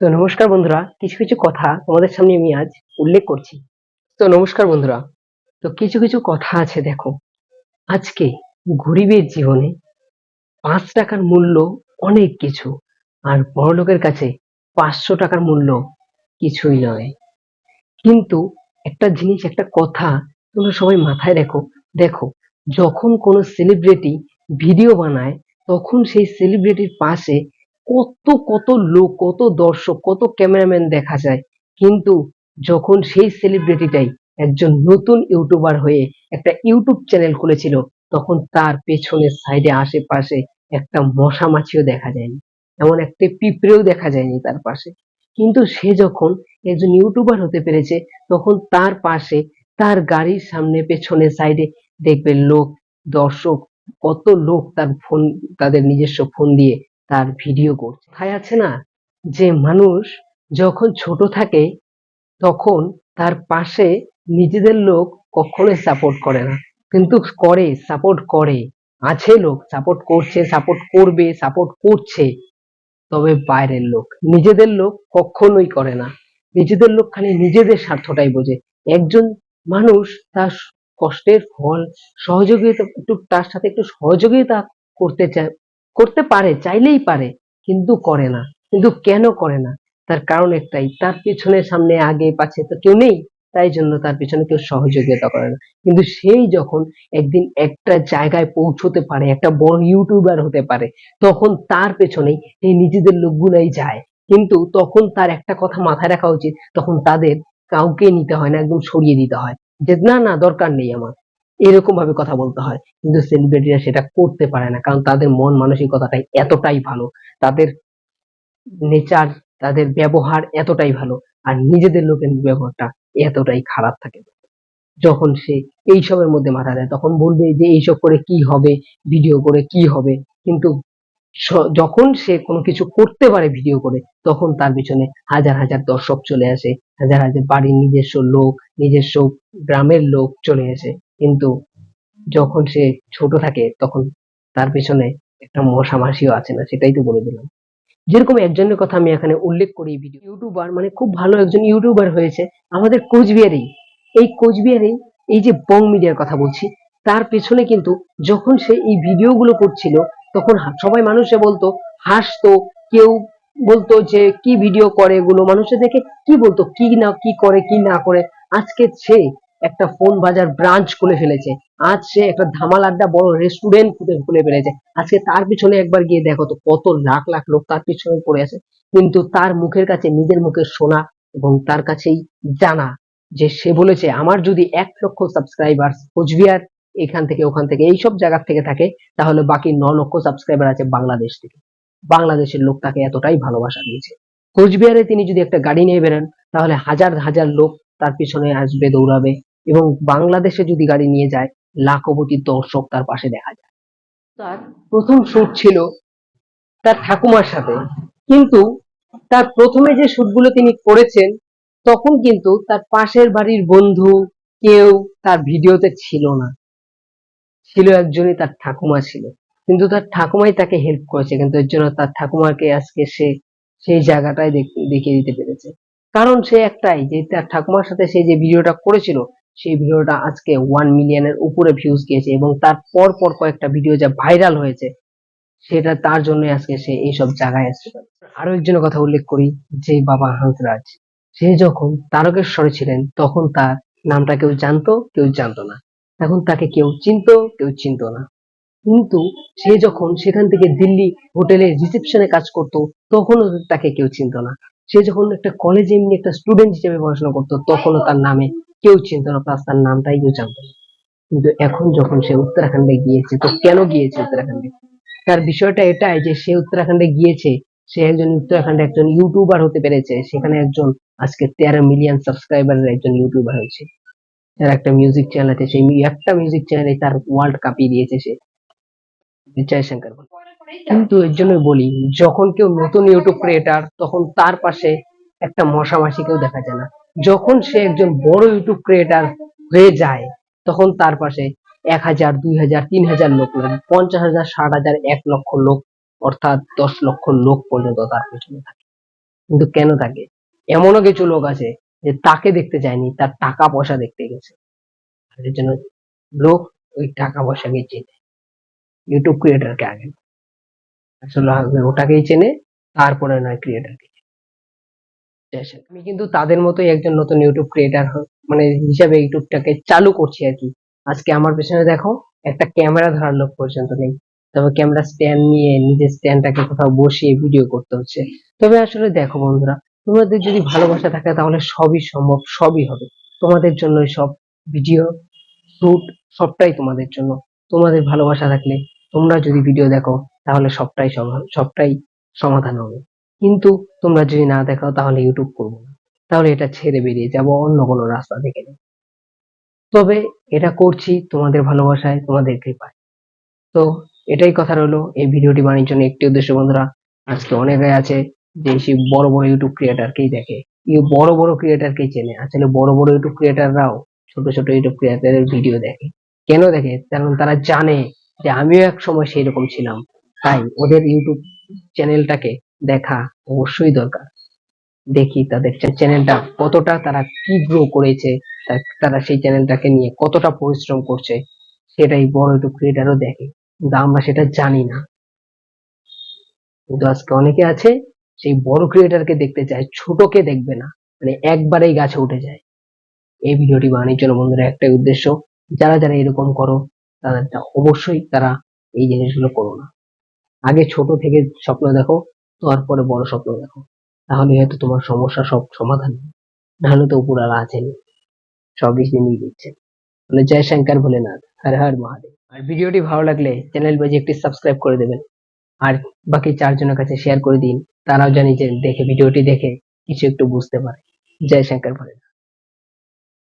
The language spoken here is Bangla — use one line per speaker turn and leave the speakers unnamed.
তো নমস্কার বন্ধুরা, কিছু কিছু কথা তোমাদের সামনে আমি আজ উল্লেখ করছি। তো নমস্কার বন্ধুরা, তো কিছু কিছু কথা আছে দেখো। আজকে গরিবের জীবনে পাঁচ টাকার মূল্য অনেক কিছু, আর বড়লোকের কাছে পাঁচশো টাকার মূল্য কিছুই নয়। কিন্তু একটা জিনিস, একটা কথা তোমরা সবাই মাথায় রেখো। দেখো, যখন কোনো সেলিব্রিটি ভিডিও বানায়, তখন সেই সেলিব্রিটির পাশে কত কত লোক, কত দর্শক, কত ক্যামেরাম্যান দেখা যায়। কিন্তু যখন সেই সেলিব্রিটিটাই একজন নতুন ইউটিউবার হয়ে একটা ইউটিউব চ্যানেল খুলেছিল, তখন তার পেছনের সাইডে আশেপাশে একটা মশা মাছিও দেখা যায়নি। এমন একটা পিঁপড়েও দেখা যায়নি তার পাশে। কিন্তু সে যখন একজন ইউটিউবার হতে পেরেছে, তখন তার পাশে তার গাড়ির সামনে পেছনে সাইডে দেখবে লোক, দর্শক, কত লোক তার ফোন তাদের নিজস্ব ফোন দিয়ে তার ভিডিও করছে। কথায় আছে না যে, মানুষ যখন ছোট থাকে, তখন তার পাশে নিজেদের লোক কখনোই সাপোর্ট করে না। কিন্তু করে সাপোর্ট করে। আছে লোক সাপোর্ট করছে সাপোর্ট করবে সাপোর্ট করছে। তবে বাইরের লোক, নিজেদের লোক কখনোই করে না। নিজেদের লোক খালি নিজেদের স্বার্থটাই বোঝে। একজন মানুষ তার কষ্টের ফল, সহযোগিতা, একটু তার সাথে একটু সহযোগিতা করতে চায় করতে পারে, চাইলেই পারে, কিন্তু করে না। কিন্তু কেন করে না? তার কারণ একটাই, তার পিছনে সামনে আগে পাছে তো কেউ নেই, তাই জন্য তার পিছনে কেউ সহযোগিতা করে না। কিন্তু সেই যখন একদিন একটা জায়গায় পৌঁছতে পারে, একটা বড় ইউটিউবার হতে পারে, তখন তার পেছনেই এই নিজেদের লোকগুলাই যায়। কিন্তু তখন তার একটা কথা মাথায় রাখা উচিত, তখন তাদের কাউকে নিতে হয় না, একদম সরিয়ে দিতে হয়। যে, না না, দরকার নেই আমার। এরকম ভাবে কথা বলতে হয়। কিন্তু সেলিব্রিটিরা সেটা করতে পারে না। কারণ তাদের মন মানসিকতাটাই এতটাই ভালো। তাদের নেচার তাদের ব্যবহার এতটাই ভালো। আর নিজেদের লোকের ব্যবহারটা এতটাই খারাপ থাকে। যখন সে এইসবের মধ্যে মাথা দেয়, তখন বলবে যে এইসব করে কি হবে? ভিডিও করে কি হবে? কিন্তু যখন সে কোনো কিছু করতে পারে ভিডিও করে, তখন তার পিছনে হাজার হাজার দর্শক চলে আসে। হাজার হাজার বাড়ির নিজস্ব লোক, নিজস্ব গ্রামের লোক চলে আসে। কিন্তু যখন সে ছোট থাকে, তখন তার পেছনে একটা মশা মাসিও আছে না, সেটাই তো বলে দিলাম। যেরকম একজনের কথা আমি এখানে উল্লেখ করি ভিডিও ইউটিউবার মানে খুব ভালো একজন ইউটিউবার হয়েছে, আমাদের কোচবিহারেই। এই কোচবিহারেই এই যে বং মিডিয়ার কথা বলছি, তার পেছনে কিন্তু যখন সে এই ভিডিওগুলো করছিল, তখন সবাই মানুষে বলতো, হাসতো, কেউ বলতো যে কি ভিডিও করে এগুলো, মানুষে দেখে কি বলতো, কি না, কি করে, কি না করে। আজকে সে একটা ফোন বাজার ব্রাঞ্চ খুলে ফেলেছে। আজ সে একটা ধামাল আড্ডা বড় রেস্টুরেন্ট খুলে খুলে ফেলেছে। আজকে তার পিছনে একবার গিয়ে দেখো তো, কত লাখ লাখ লোক তার পিছনে পড়ে আছে। কিন্তু তার মুখের কাছে, নিজের মুখে শোনা এবং তার কাছেই জানা যে সে বলেছে, আমার যদি এক লক্ষ সাবস্ক্রাইবার কোচবিহার এখান থেকে, ওখান থেকে, এইসব জায়গার থেকে থাকে, তাহলে বাকি ন লক্ষ সাবস্ক্রাইবার আছে বাংলাদেশ থেকে। বাংলাদেশের লোক তাকে এতটাই ভালোবাসা দিয়েছে। কোচবিহারে তিনি যদি একটা গাড়ি নিয়ে বেরোন, তাহলে হাজার হাজার লোক তার পিছনে আসবে, দৌড়াবে। এবং বাংলাদেশে যদি গাড়ি নিয়ে যায় লাখপতি দর্শক তার পাশে দেখা যায়। তার প্রথম শুট ছিল তার ঠাকুমার সাথে। কিন্তু তার প্রথমে যে শুটগুলো তিনি করেছেন তখন কিন্তু তার পাশের বাড়ির বন্ধু কেউ তার ভিডিওতে ছিল না। ছিল একজনই তার ঠাকুমা ছিল। কিন্তু তার ঠাকুমাই তাকে হেল্প করেছে। কিন্তু এর জন্য তার ঠাকুমাকে আজকে সে সেই জায়গাটায় দেখ- দেখিয়ে দিতে পেরেছে। কারণ সে একটাই যে তার ঠাকুমার সাথে সে যে ভিডিওটা করেছিল সেই ভিডিওটা আজকে ওয়ান মিলিয়নের উপরে ভিউজ গিয়েছে এবং তার পর পর কয়েকটা ভিডিও যা ভাইরাল হয়েছে, সেটা তার জন্য আজকে সে এইসব জায়গায় পারে আরও একজনের কথা উল্লেখ করি, যে বাবা হাঁসরাজ, সে যখন তারকেশ্বরে ছিলেন, তখন তার নামটা কেউ জানতো কেউ জানতো না। এখন তাকে কেউ চিনতো কেউ চিনতো না। কিন্তু সে যখন সেখান থেকে দিল্লি হোটেলে রিসেপশনে কাজ করত, তখনও তাকে কেউ চিনতো না। সে যখন একটা কলেজে এমনি একটা স্টুডেন্ট হিসেবে পড়াশোনা করতো, তখনও তার নামে কেউ চিনতো না প্লাস তার নামটাই কেউ জানতো না। কিন্তু এখন যখন সে উত্তরাখণ্ডে গিয়েছে, তো কেন গিয়েছে উত্তরাখণ্ডে? তার বিষয়টা এটাই যে সে উত্তরাখণ্ডে গিয়েছে, সে একজন উত্তরাখণ্ডে একজন ইউটিউবার হতে পেরেছে, সেখানে একজন আজকে তেরো মিলিয়ন সাবস্ক্রাইবারের একজন ইউটিউবার হয়েছে। তার একটা মিউজিক চ্যানেল আছে, সেই একটা মিউজিক চ্যানেলে তার ওয়ার্ল্ড কাপিয়ে দিয়েছে সে। জয়শঙ্কর। কিন্তু এর জন্য বলি, যখন কেউ নতুন ইউটিউব ক্রিয়েটার তখন তার পাশে একটা মশামাসি কেউ দেখা যায় না। যখন সে একজন বড় ইউটিউব ক্রিয়েটার হয়ে যায়, তখন তার পাশে এক হাজার, দুই হাজার, তিন হাজার লোক লাগে পঞ্চাশ হাজার, ষাট হাজার, এক লক্ষ লোক, অর্থাৎ দশ লক্ষ লোক পর্যন্ত তার পেছনে থাকে। কিন্তু কেন থাকে এমনও কিছু লোক আছে যে তাকে দেখতে চায়নি, তার টাকা পয়সা দেখতে গেছে। জন্য লোক ওই টাকা পয়সাকে চেনে ইউটিউব ক্রিয়েটারকে আগে। আসলে ওটাকেই চেনে, তারপরে নয় ক্রিয়েটারকে আমি কিন্তু তাদের মতোই একজন নতুন ইউটিউব ক্রিয়েটার মানে হিসাবে ইউটিউবটাকে চালু করছি আর কি। আজকে আমার পেছনে দেখো, একটা ক্যামেরা ধরার লোক পর্যন্ত নেই। তবে ক্যামেরা স্ট্যান্ড নিয়ে নিজের স্ট্যান্ডটাকে কোথাও বসিয়ে ভিডিও করতে হচ্ছে। তবে আসলে দেখো বন্ধুরা, তোমাদের যদি ভালোবাসা থাকে তাহলে সবই সম্ভব, সবই হবে। তোমাদের জন্য সব ভিডিও শুট সবটাই তোমাদের জন্য। তোমাদের ভালোবাসা থাকলে তোমরা যদি ভিডিও দেখো, তাহলে সবটাই সবটাই সমাধান হবে। কিন্তু তোমরা যদি না দেখাও, তাহলে ইউটিউব করব না। তাহলে এটা ছেড়ে বেরিয়ে যাব, অন্য কোনো রাস্তা থেকে। তবে এটা করছি তোমাদের ভালোবাসায়, তোমাদের কৃপায়। তো এটাই কথা রইল। এই ভিডিওটি বানানোর জন্য একটি উদ্দেশ্য, বন্ধুরা। আজকে অনেকে আছে যে সেই বড় বড় ইউটিউব ক্রিয়েটারকেই দেখে। বড় বড় ক্রিয়েটারকেই চেনে। আসলে বড় বড় ইউটিউব ক্রিয়েটাররাও ছোট ছোট ইউটিউব ক্রিয়েটারের ভিডিও দেখে। কেন দেখে? কারণ তারা জানে যে আমিও এক সময় সেই রকম ছিলাম। তাই ওদের ইউটিউব চ্যানেলটাকে দেখা অবশ্যই দরকার। দেখি তাদের চ্যানেলটা কতটা তারা কি গ্রো করেছে তারা সেই চ্যানেলটাকে নিয়ে কতটা পরিশ্রম করছে, সেটাই বড় ইউটিউব ক্রিয়েটারও দেখে। কিন্তু আমরা সেটা জানি না। কিন্তু আজকে অনেকে আছে, সেই বড় ক্রিয়েটারকে দেখতে চায়, ছোটকে দেখবে না। মানে একবারেই গাছে উঠে যায়। এই ভিডিওটি বানানোর জন্য বন্ধুরা একটাই উদ্দেশ্য। যারা যারা এরকম করো, তাদেরটা অবশ্যই তারা এই জিনিসগুলো করো না। আগে ছোট থেকে স্বপ্ন দেখো তারপরে বড় স্বপ্ন দেখো। তাহলে হয়তো তোমার সমস্যা সব সমাধান। নাহলে তো উপর আর আছেন সবই তিনি দিচ্ছেন বলে জয় শঙ্কর ভোলেনাথ। হর হর মহাদেব। আর ভিডিওটি ভালো লাগলে চ্যানেল বাজে একটি সাবস্ক্রাইব করে দেবেন। আর বাকি চারজনের কাছে শেয়ার করে দিন। তারাও জানি যে দেখে, ভিডিওটি দেখে কিছু একটু বুঝতে পারে। জয় শঙ্কর ভোলেনাথ।